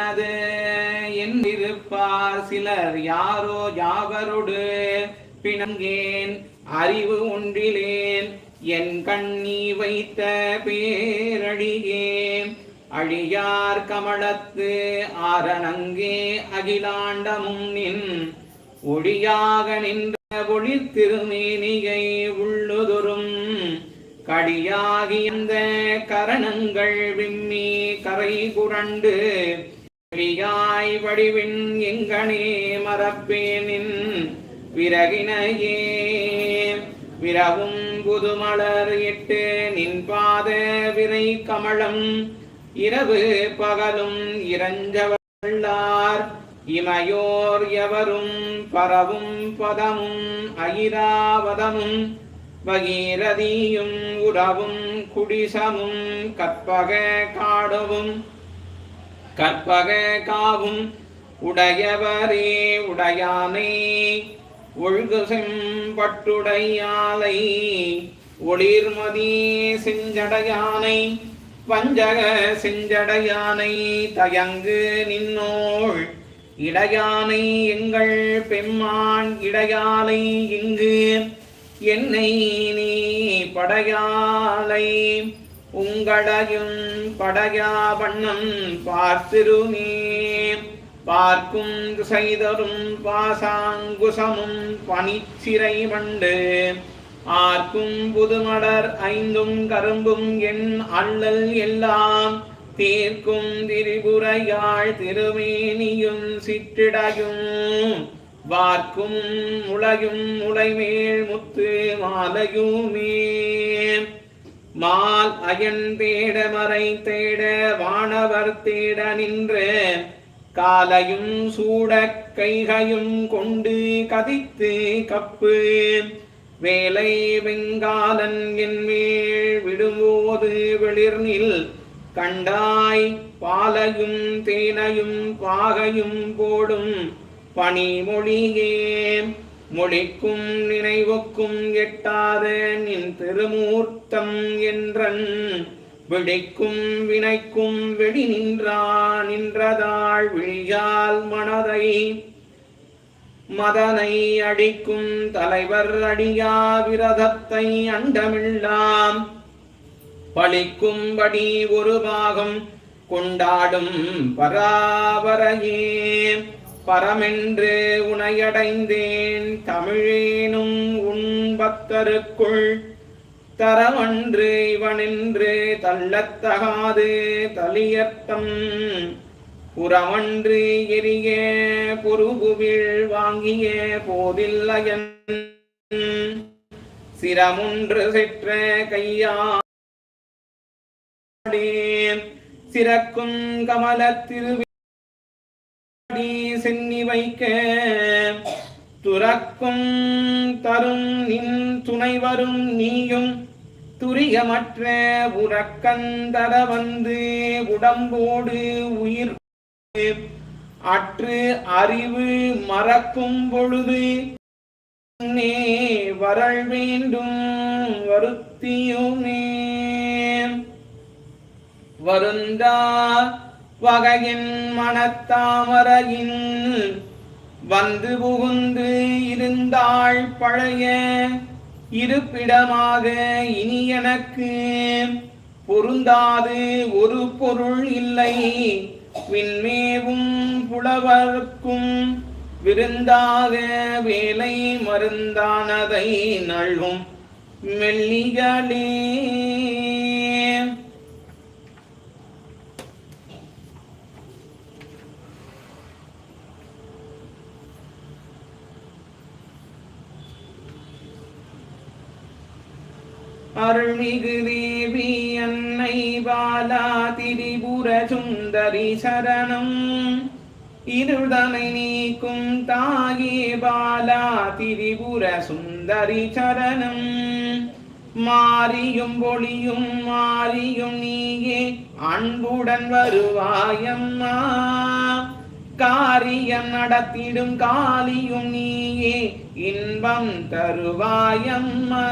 என்னது? என்றிருப்பார் சிலர் யாரோ யாவருடு. பிணங்கேன் அறிவு ஒன்றிலேன் என் கண்ணி வைத்த பேரழியேன் அழியார் கமலத்து ஆரணங்கே அகிலாண்டமும் நின். ஒளியாக நின்ற ஒளி திருமேனியை உள்ளுதொரும். கடியாகி அந்த கரணங்கள் விம்மி கரை புரண்டு. வெளியாய் வடிவின் எங்கனே மறப்பேனின் விறகினையே. விரவும் புதுமலர் இட்டு நின் பாத விரை கமலம். இரவு பகலும் இறஞ்சவள்ளார். இமையோர் எவரும் பரவும் பதமும் ஐராவதமும் பகீரதியும் உறவும் குடிசமும் கற்பக காடவும். கற்பக காவும் உடையவரே உடையானை ஒழுகு செம்பட்டுடையாலை ஒளிர்மதி செஞ்சடையானை பஞ்சக செஞ்சடையானை தயங்கு நின்னோள் இடையானை எங்கள் பெம்மான் இடையாலை இங்கு என்னை நீ படையாலை உங்கடையும் படையா வண்ணம் பார்த்திருமே. பார்க்கும் திசைதரும் பாசாங்குசமும் பனிச்சிறை வண்டு. ஆர்க்கும் புதுமடர் ஐந்தும் கரும்பும் என் அள்ளல் எல்லாம். தீர்க்கும் திரிபுரையாள் திருமேனியும் சிற்றிடையும். வார்க்கும் உலகும் உலைமேல் முத்து மாலையுமே. மால் அயன் தேட மறை தேட வானவர் தேட நின்று காலையும் சூட கைகையும் கொண்டு கதித்து கப்பு. வேலை வெங்காலன் என்மேல் விடும்போது வெளிர்நில் கண்டாய் பாலையும் தேனையும் பாகையும் போடும் பனிமொழியே. மொழிக்கும் நினைவுக்கும் எட்டாத நின் திருமூர்த்தம் என்றன். விழிக்கும் வினைக்கும் வெடி நின்றா நின்றதாள் விழியால் மனதை. மதனை அடிக்கும் தலைவர் அடியா விரதத்தை அண்டமில்லாம். பழிக்கும்படி ஒரு பாகம் கொண்டாடும் பராபரையே பரமென்று உனையடைந்தேன் தமிழேனும் உன் பக்தருக்குள். தரமன்று இவனென்று தள்ளத்தகாது தலியத்தம் புறமன்று எரிய பொறுபுவில் வாங்கிய போதில்லையன். சிரமுன்று செற்ற கையாடே சிறக்கும் கமல திருவி வைக்க. துறக்கும் தரும் நின் துணை வரும் நீயும் துரியமற்ற உறக்கந்தர வந்து உடம்போடு உயிர் அற்று அறிவு மறக்கும் பொழுது நே வரள் வேண்டும் வருத்தியுமே. வருந்தா வகையின் மனத்தாமரையின் வந்து புகுந்து இருந்தாள் பழைய இருப்பிடமாக இனி எனக்கு பொருந்தாது ஒரு பொருள் இல்லை. விண்மேவும் புலவர்க்கும் விருந்தாக வேலை மருந்தானதை நழும் மெல்லிகளே. அருள்மிகு தேவி அன்னை பாலா திரிபுர சுந்தரி சரணம். இருதனை நீக்கும் தாயே பாலா திரிபுர சுந்தரி சரணம். மாறியும் ஒளியும் மாறியும் நீயே அன்புடன் வருவாயம்மா. காரியம் நடத்திடும் காலியும் நீயே இன்பம் தருவாயம்மா.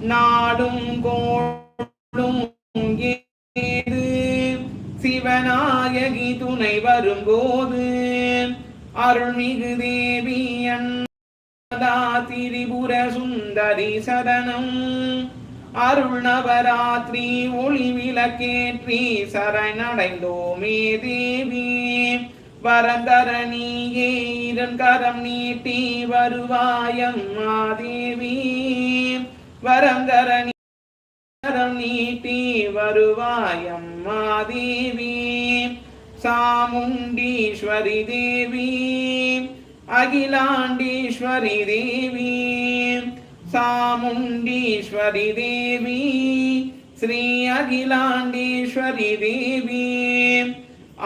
நாடும் கோடும் ஏது? சிவநாயகி துணை வரும்போது அருள்மிகு தேவி அண்ணா திரிபுர சுந்தரி சரணம். அருள் நவராத்திரி ஒளி விளக்கேற்றி சரணடைந்தோமே தேவி. வரந்தரணியே இதன் கரம் நீட்டி வருவாயம்மா தேவி. வரங்கரணி கரம் நீட்டி வருவாயம்மா தேவி. சாமுண்டீஸ்வரி தேவி அகிலாண்டீஸ்வரி தேவி. சாமுண்டீஸ்வரி தேவி ஸ்ரீ அகிலாண்டீஸ்வரி தேவி.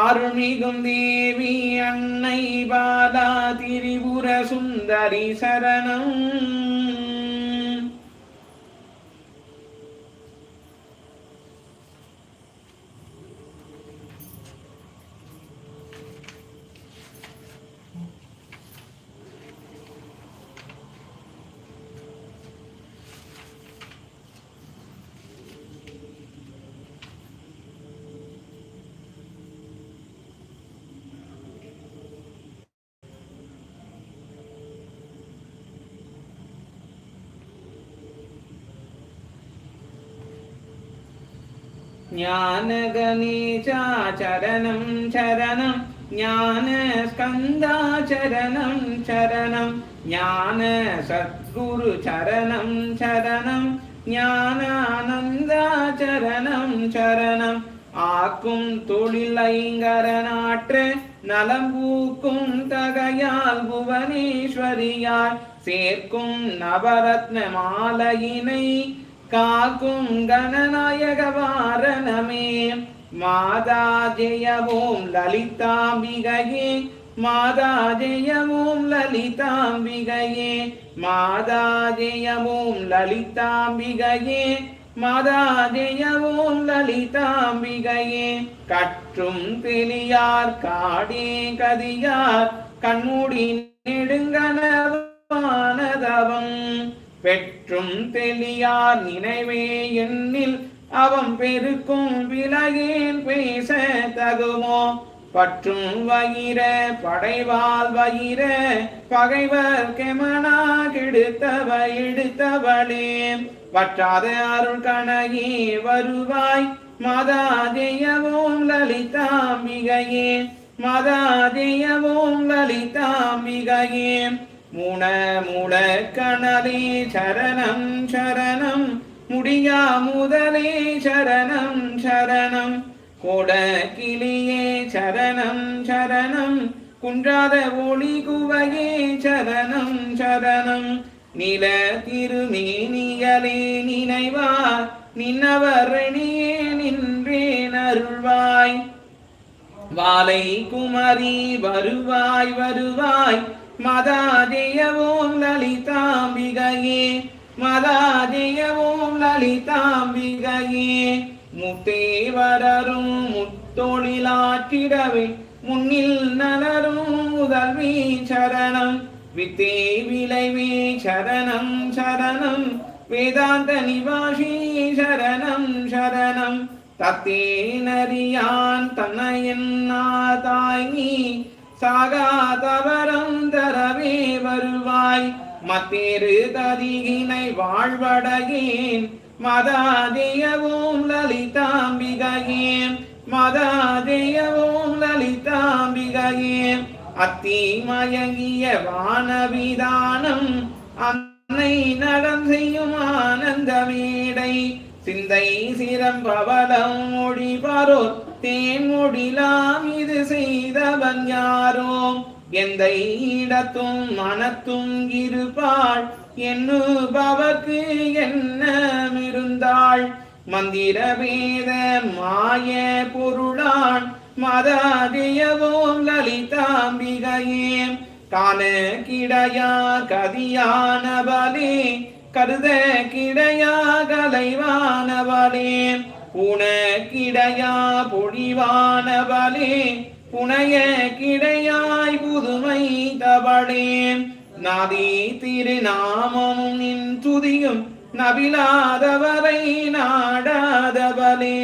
அருள்மிகும் தேவி அன்னை பாலா திரிபுர சுந்தரி சரணம். ज्ञानगणेशा चरणं चरणं ज्ञानस्कन्दाचरणं चरणं ज्ञानसद्गुरुचरणं चरणं ஞானானந்தாச்சரணம் சரணம். ஆக்கும் தொழிலைங்கரநாற்று நலம்பூக்கும் தகையால் புவனேஸ்வரியார் சேர்க்கும் நவரத்ன மாலையினை காக்கும் கணநாயக வாரணமே மாதா ஜெயவோம் லலிதாம்பிகையே. மாதா ஜெயவோம் லலிதாம்பிகையே. மாதா ஜெயவோம் லலிதாம்பிகையே. மாதா ஜெயவோம் லலிதாம்பிகையே. கற்றும் தெளியார் காடே கதியார். கண்மூடி நெடுங்கனவானதவம் பெற்றும் தெளியார் நினைவே எண்ணில் அவன் பெருக்கும் விலகேன் பேச தகுமோ? பற்றும் வயிற படைவால் வயிற பகைவர் கெமனா கெடுத்தவ எடுத்தவளே. பற்றாத அருள் கணகே வருவாய். மாதா ஜெயவோம் லலிதாம்பிகையே. மாதா ஜெயவோம் லலிதாம்பிகையே. முன முட கணலே சரணம் சரணம். முடியா முதலே சரணம் சரணம். கொட கிளியே சரணம் சரணம். குன்றாத ஒளி குவையே சரணம் சரணம். நில திருமேனியலே நினைவார். நின்னவரணியே நின்றேன் அருள்வாய். வாலை குமரி வருவாய் வருவாய். மதாதேயவோம் லலிதாம்பிகையே மதாதேயவோம் லலிதாம்பிகையே. முத்தேவரரும் முத்தொழிலாற்றிடவே முன்னில் நலரும் முதல்வி சரணம். வித்தே விளைவே சரணம் சரணம். வேதாந்த நிவாசி சரணம் சரணம். தத்தே நரியான் தன்னையன் நாதாய் நீ வருவாய். மத்திரு ததிகினை வாழ்வடையேன். மதாதேயவோம் லலிதாம்பிகையே மதாதேயவோம் லலிதாம்பிகையே அத்தி மயங்கிய வானவிதானம் அன்னை நடம் செய்யும் ஆனந்த மேடை. சிந்தை சிரம்பவலம் மொழி பரோர் தேன் இது செய்தவன் யாரோ எந்த இடத்தும் மனத்தும் இருப்பாள். எண்ணுபவர்க்கு என்னமிருந்தாள் மந்திர வேத மாய பொருளான். மதாதியவோம் லலிதாம்பிகையே காண கிடையா கதியானவளே கருத கிடையா கலைவானவளே. புனகிடையா பொழிவானவளே புனைய கிடையாய் புதுமை தவளே. நதி திருநாமமும் நின் துதியும் நபிலாதவரை நாடாதவளே.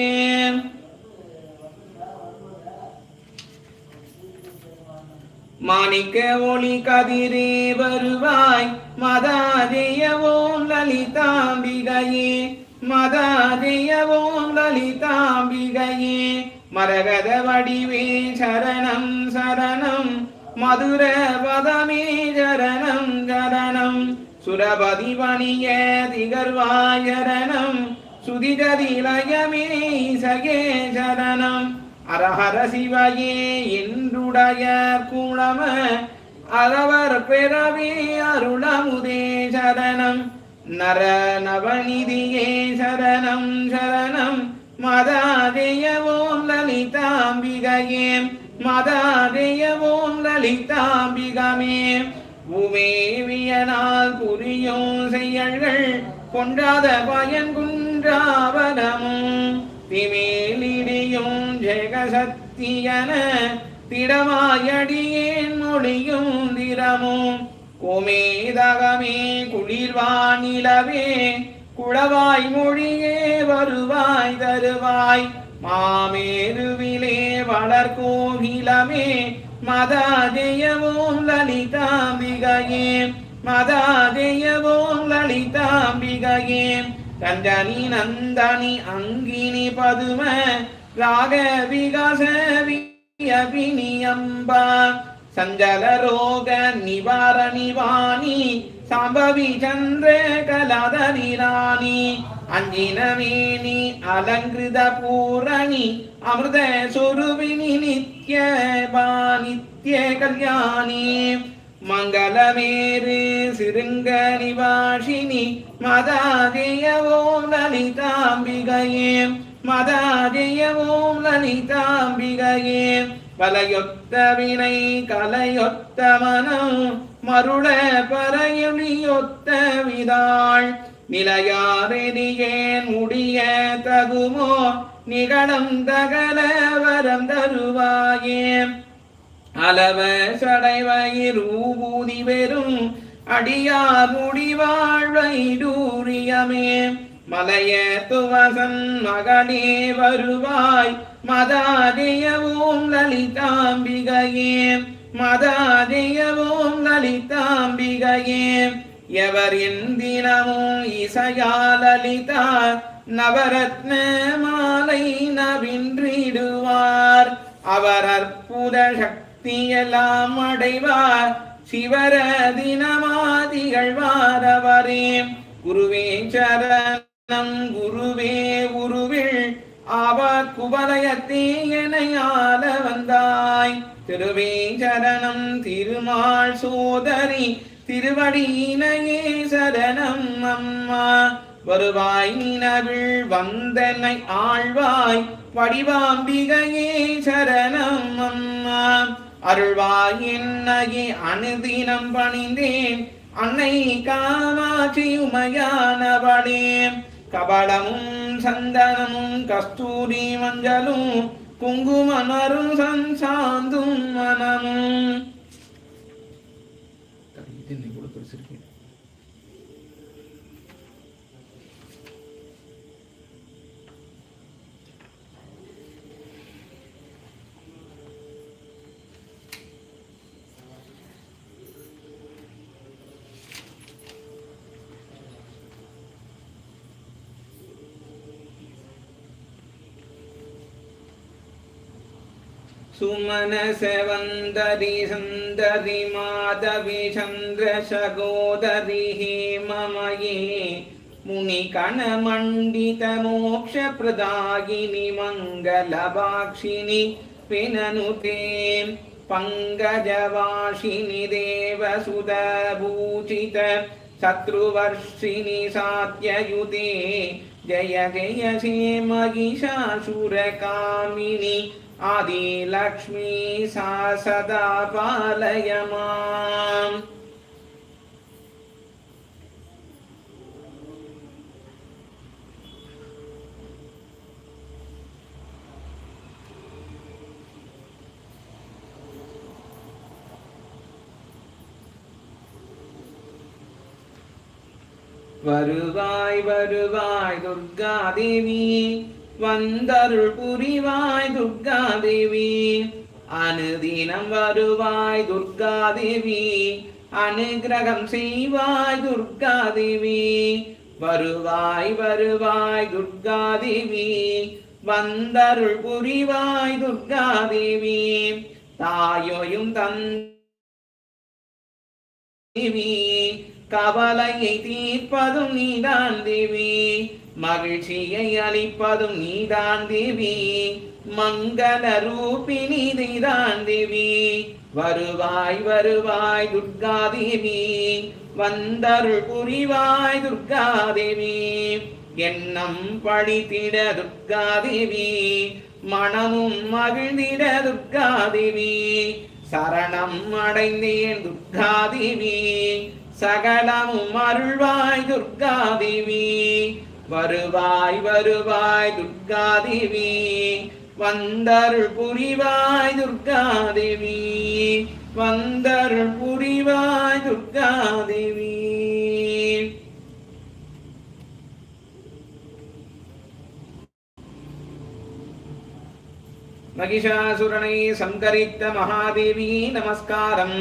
மாணிக்க ஒளி கதிரே வருவாய் மதாதேய ஓம் லலிதாம்பிகையே. மதாஜெயவோம் லலிதாம்பிகையே மரகத வடிவே சரணம் சரணம். மதுர பதமே சரணம் சரணம். சுரபதி வணிய திகர்வாயரணம் சுதிகதிலயமே சகே சரணம். அரஹர சிவையே என்றுடைய குளம அறவர் பெறவே அருளமுதே சரணம். நரநவநிதியே சரணம் சரணம். மதாதேயவோம் லலிதாம்பிகையே. மதாதேயவோம் லலிதாம்பிகமே. உமேவியனால் புரியும் செயல்கள் கொன்றாத பயன் குன்றாவனமும் திமேலிடியும் ஜெகசக்தியன திடமாயடியேன் மொழியும் திறமும் கோமேதகமே குளிர்வானிலவே குளவாய் மொழியே வருவாய் தருவாய். மாமேருவிலே வளர்கோகிலமே மதாதேயவோம் லலிதாம்பிகையே. மதாதேயவோம் லலிதாம்பிகையே. கஞ்சனி நந்தனி அங்கினி பதும ராக விகாச வியபினியம்பா சஞ்சல ரோக நிவாரணி வாணி சம்பவி சந்திர கலதனி ராணி அஞ்சினமேனி அலங்கிருத பூரணி அமிர்த சுருவினி நித்ய நித்ய கல்யாணி. மங்களமேரு சிருங்க நிவாஷினி மதாதேயவோம் லலிதாம்பிகையே மதாதேயவோம் லலிதாம்பிகையே. வலையொத்த வினை கலையொத்த மனம் மருள பறையொளியொத்த விதாள். நிலையாரெனியேன் முடிய தகுமோ நிகழம் தகல வரம் தருவாயே. அளவ சடைவயிர் ஊபூதி வெறும் அடியார் முடிவாழ்வை டூரியமே. மலைய துவசன் மகனே வருவாய். மதாதியவும் லலிதாம்பிகையே. மதாதியவும் லலிதாம்பிகையே. எவர் எந்தினமும் இசையா லலிதா நவரத்ன மாலை நவின்றிடுவார். அவர் அற்புத சக்தியெல்லாம் அடைவார். சிவர தினமாதிகழ்வார் அவரே. குருவே சரண் நம் குருவே உருவில் ஆவார் குவலயத்தே எனையால வந்தாய். திருவேஞ்சரணம் திருமால் சோதரி திருவடியினையே சரணம் அம்மா. வருவாய் நினவில் வந்தனை ஆழ்வாய் வடிவாம்பிகையே சரணம் அம்மா. அருள்வாய் என்னையே அனுதினம் பணிந்தேன் அன்னை காமாட்சி உமையானவளே கபடமும் சந்தனமும் கஸ்தூரி மஞ்சளும் குங்குமமரும் சஞ்சாந்தும் மனமும் सुमनसवन्दरि सुन्दरि माधवि चन्द्रशगोदरि हेममये मुनिकणमण्डितमोक्षप्रदायिनि मङ्गलभाक्षिणि विननुते पङ्कजवासिनि देवसुतभूषित शत्रुवर्षिणि सात्ययुते जय जय से महिषासुरकामिनि आदिलक्ष्मी सा सदा पालय माम् வருவாய் வருவாய் துர்காதேவி வந்தருள் புரிவாய் துர்கா தேவி அனுதினம் வருவாய் துர்கா தேவி அனுகிரகம் செய்வாய் துர்கா தேவி வருவாய் வருவாய் துர்கா தேவி வந்தருள் புரிவாய் துர்கா தேவி தாயோயும் தன் தேவி கவலையை தீர்ப்பதும் நீதான் தேவி. மகிழ்ச்சியை அளிப்பதும் நீதான் தேவி. மங்கள ரூபிணி நீதான் தேவி. வருவாய் வருவாய் துர்கா தேவி. வந்தருள் புரிவாய் துர்கா தேவி. எண்ணம் படித்திட துர்கா தேவி. மனமும் மகிழ்ந்திட துர்கா தேவி. சரணம் அடைந்தேன் துர்கா தேவி. சகலமும் அருள்வாய் துர்காதேவி வருவாய் வருவாய் துர்காதேவி வந்தருள் புரிவாய் துர்காதேவி வந்தருள் புரிவாய் துர்காதேவி மகிஷாசுரனை சங்கரித்த மகாதேவி நமஸ்காரம்.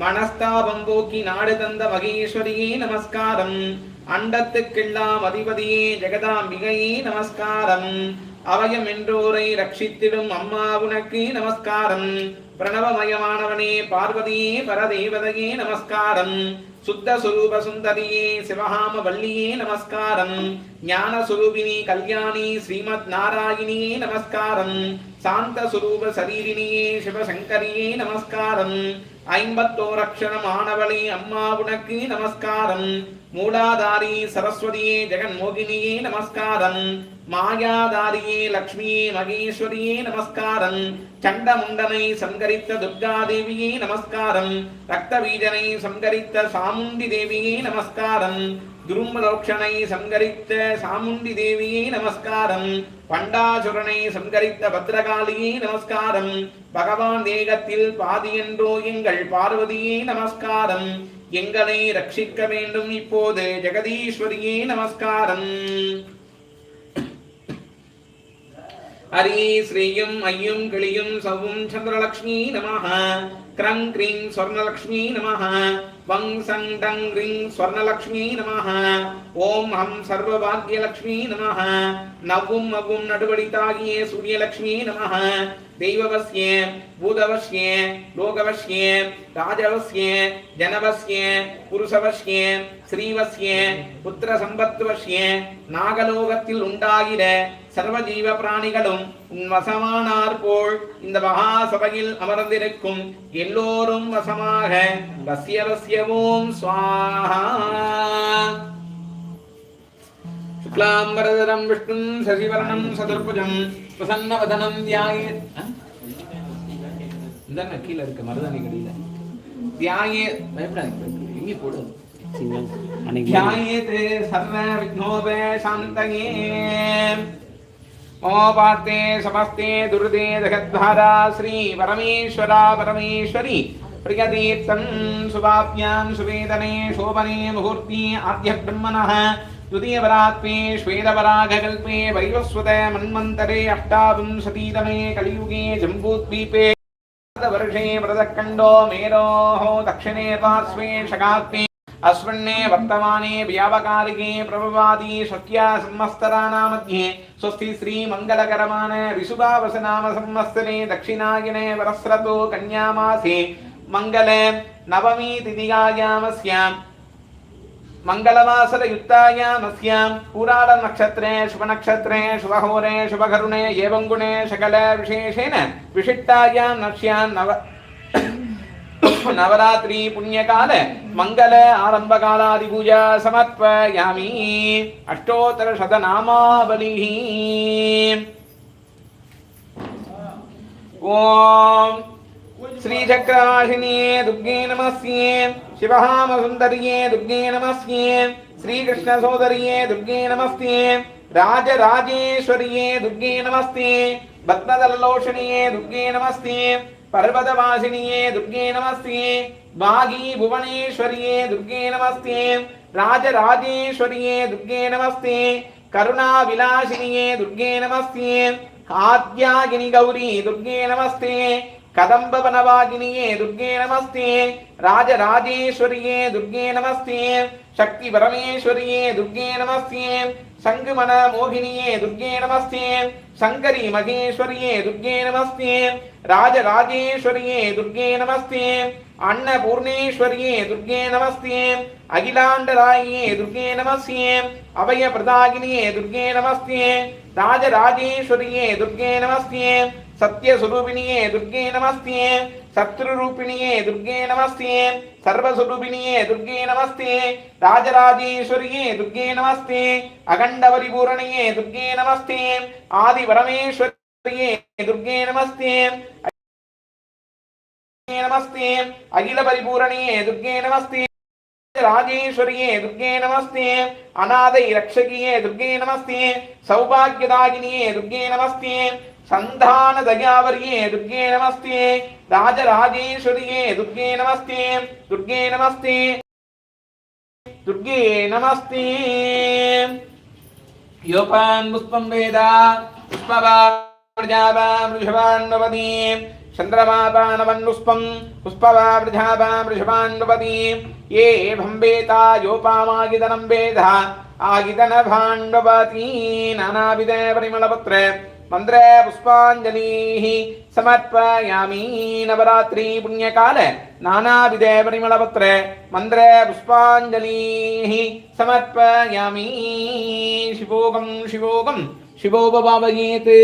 மனஸ்தாபம் போக்கி நாடு தந்த மகேஸ்வரியே நமஸ்காரம். அண்டத்துக்கெல்லாம் அதிபதியே ஜெகதாம்பிகையே நமஸ்காரம். அவயம் என்றோரை ரட்சித்திடும் அம்மா உனக்கு நமஸ்காரம். பிரணவமயமானவனே பார்வதியே பரதேவதையே நமஸ்காரம். சுத்த சுரூப சுந்தரியே சிவகாம வள்ளியே நமஸ்காரம். ஞான சுரூபிணி கல்யாணி ஸ்ரீமத் நாராயணியே நமஸ்காரம். சாந்த சுரூப சரீரிணியே சிவசங்கரியே நமஸ்காரம். ஐம்பத்தோரக்ஷணம் ஆனவளே அம்மா உனக்கு நமஸ்காரம். மூடாதாரி சரஸ்வதியே ஜெகன்மோகினியே நமஸ்காரம். மாயாதாரியே லக்ஷ்மியே மகேஸ்வரியே நமஸ்காரம். சண்டமுண்டனை சங்கரித்த துர்காதேவியே நமஸ்காரம். ரக்தபீஜனை சங்கரித்த சாமுண்டி தேவியே நமஸ்காரம். துரும்பலோக்ஷனை சங்கரித்த சாமுண்டி தேவியை நமஸ்காரம். பண்டாசுரனை சங்கரித்த பத்ரகாளியை நமஸ்காரம். பகவான் தேகத்தில் பாதி என்றோ எங்கள் பார்வதியை நமஸ்காரம். எங்களை ரட்சிக்க வேண்டும் இப்போது ஜெகதீஸ்வரியே நமஸ்காரம். ஹரி ஸ்ரீயும் ஐயும் கிளியும் சவும் சந்திரலக்ஷ்மி நமஹ. கிரங் கிரீம் ஸ்வர்ணலக்ஷ்மி நமஹ. வங் சங் டங் கிரீங் ஸ்வர்ணலக்ஷ்மி நமஹ ஓம் ஹம் சர்வபாக்யலக்ஷ்மி நமஹ நவ்வும் நடுவடி நடுவடித்தாகிய சூரியலக்ஷ்மி நமஹ தெய்வவஸ்ய பூதவஸ்ய லோகவஸ்ய ராஜவஸ்ய ஜனவஸ்ய புருஷவஸ்ய ஸ்ரீவஸ்ய புத்திர சம்பத்துவஸ்ய நாகலோகத்தில் உண்டாகிற சர்வ ஜீவ பிராணிகளும் உன் வசமானார் போல் இந்த மகா சபையில் அமர்ந்திருக்கும் எல்லோரும் வசமாக வசிய வசியவோம் சுவாஹா. शुक्लाम्बरधरं विष्णुं शशिवर्णं सदर्भुजं प्रसन्नवदनं ध्याये இந்தாங்க கீழே இருக்க மருதாணி கடியில தியாயே பயப்படாதீங்க எங்கே போடு ध्यायेते सर्व विघ्नोपे शान्तये मम पार्थे समस्ते दुर्दे जगद्धारा श्री परमेश्वरा परमेश्वरी प्रियतीर्थं शुभाभ्यां सुवेदने शोभने मुहूर्ति आद्य ब्रह्मणः द्वितीयपरात्मे श्वेतपरागकल्पे वैवस्वत मन्वन्तरे अष्टाविंशतितमे कलियुगे जम्बूद्वीपे वर्षे मृदकण्डो मेरोः दक्षिणे पार्श्वे शकात्मे अस्मिन्ने वर्तमाने व्यावकारिके प्रभवादी षष्ट्या संवत्सराणामध्ये स्वस्ति श्रीमङ्गलकरमान विशुभावसनाम संवत्सरे दक्षिणायने वरस्रतो कन्यामासे मङ्गले नवमी மங்களவாசர யுத்தாயாமஸ்யாம் பூராட நட்சத்திரே சுப நட்சத்திரே சுபஹோரே சுபகருணே ஏவங்குணே சகல விசேஷேன விசிட்டாயாம் நஷ்யாம் நவ நவராத்திரி புண்ணியகால மங்கள ஆரம்பகாலாதி பூஜா சமர்ப்பயாமி. அஷ்டோத்தர சத நாமாவலி ஓம். శ్రీచక్రాహిణే దుర్గే నమస్యే శివహామసుందర్యే దుర్గే నమస్యే శ్రీకృష్ణసోదర్యే దుర్గే నమస్తే రాజరాజేశ్వర్యే దుర్గే నమస్తే భక్తదలలోషణియే దుర్గే నమస్తే పర్వతవాసినియే దుర్గే నమస్తే వాగీ భువనేశ్వర్యే దుర్గే నమస్తే రాజరాజేశ్వర్యే దుర్గే నమస్తే కరుణావిలాసినియే దుర్గే నమస్తే ఆద్యాగిని గౌరీ దుర్గే నమస్తే கதம்பவனவாகினியே துர்கே நமஸ்தே ராஜராஜேஸ்வரியே துர்கே நமஸ்தே சக்தி பரமேஸ்வரியே துர்கே நமஸ்தே சங்குமன மோகினியே துர்கே நமஸ்தே சங்கரி மகேஸ்வரியே துர்கே நமஸ்தே ராஜராஜேஸ்வரியே துர்கே நமஸ்தே அன்னபூர்ணேஸ்வரியே துர்கே நமஸ்தே அகிலாண்டராயே துர்கே நமஸ்தே அபய பிரதாகினியே துர்கே நமஸ்தே ராஜராஜேஸ்வரியே துர்கே நமஸ்தே சத்யஸ்வரூபிணியே துர்கே நமஸ்தே சத்ருரூபிணியே துர்கே நமஸ்தே சர்வஸ்வரூபிணியே துர்கே நமஸ்தே ராஜராஜேஸ்வரியே துர்கே நமஸ்தே அகண்டபரிபூரணியே துர்கே நமஸ்தே ஆதி பரமேஸ்வரியே துர்கே நமஸ்தே நமஸ்தே அகில பரிபூரணியே துர்கே நமஸ்தே ராஜேஸ்வரியே துர்கே நமஸ்தே அநாதை ரக்ஷகியே துர்கே நமஸ்தே சௌபாகியதாகினியே துர்கே நமஸ்தே சந்தான தயாவரியே துர்கே நமஸ்தே ராஜராஜேஸ்வரியே துர்கே நமஸ்தே துர்கே நமஸ்தே துர்கே நமஸ்தே யோபான் புஷ்பம் வேத புஷ்பவான் ரிஷபான்வதி சந்திரமாபானவன் புஷ்பம் புஷ்பவான் ரிஷபான்வதி ஏ பம்பேதா யோபாமாகிதனம் வேத மந்திர புஷ்பாஞ்சலி சமர்ப்பயாமி நவராத்திரி புண்ணியகால நானாவித பரிமளபத்திர மந்திர புஷ்பாஞ்சலி சமர்ப்பயாமி. சிவோகம் சிவோகம் சிவோபாவகீத்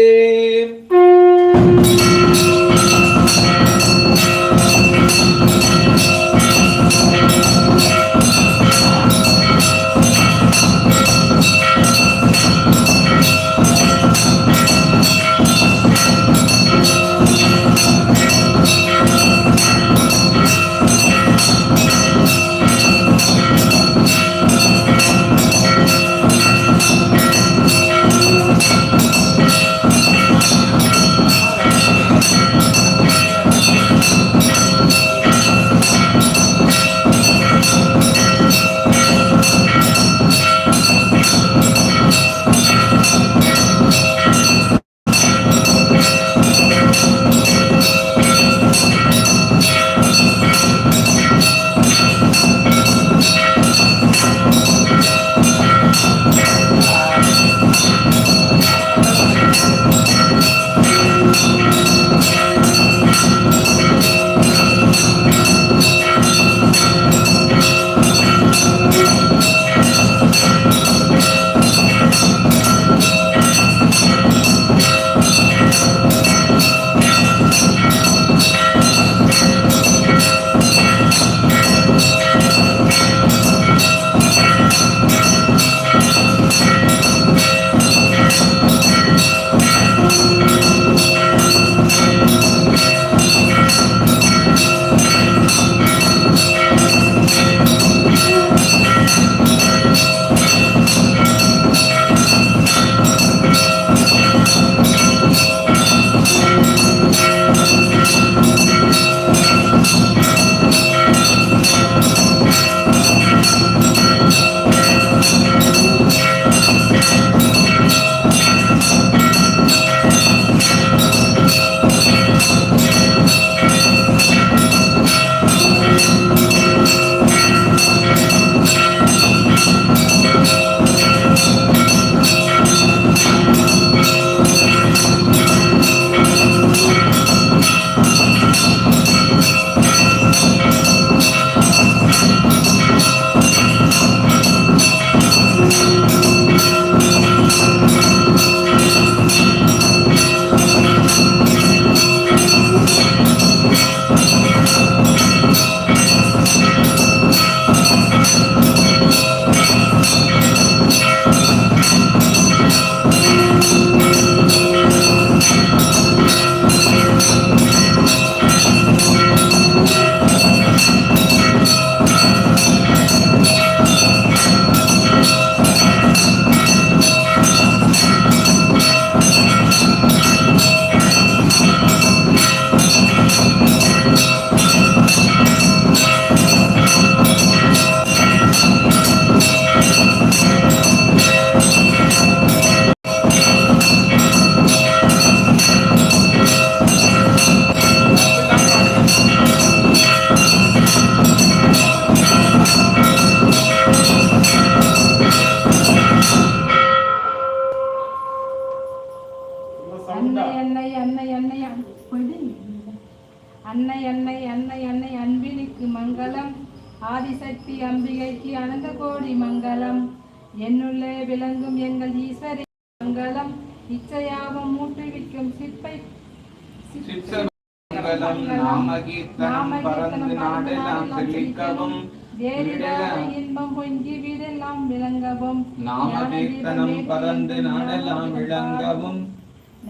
சிற்றமங்கலம் நாமகீர்த்தனம் பறந்து நாடெல்லாம் செழிக்கவும் வேறிடாத இன்பம் பொங்கி வீடெல்லாம் விளங்கவும். நாமகீர்த்தனம் பறந்து நாடெல்லாம் விளங்கவும்.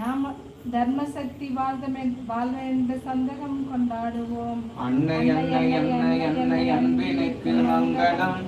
நாம தர்மசக்தி வாழ்வ என்ற சந்தகம் கொண்டாடுவோம். அன்னை அன்னை அன்னை அன்னை அன்பினுக்கு மங்களம்.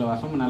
lo vas a mandar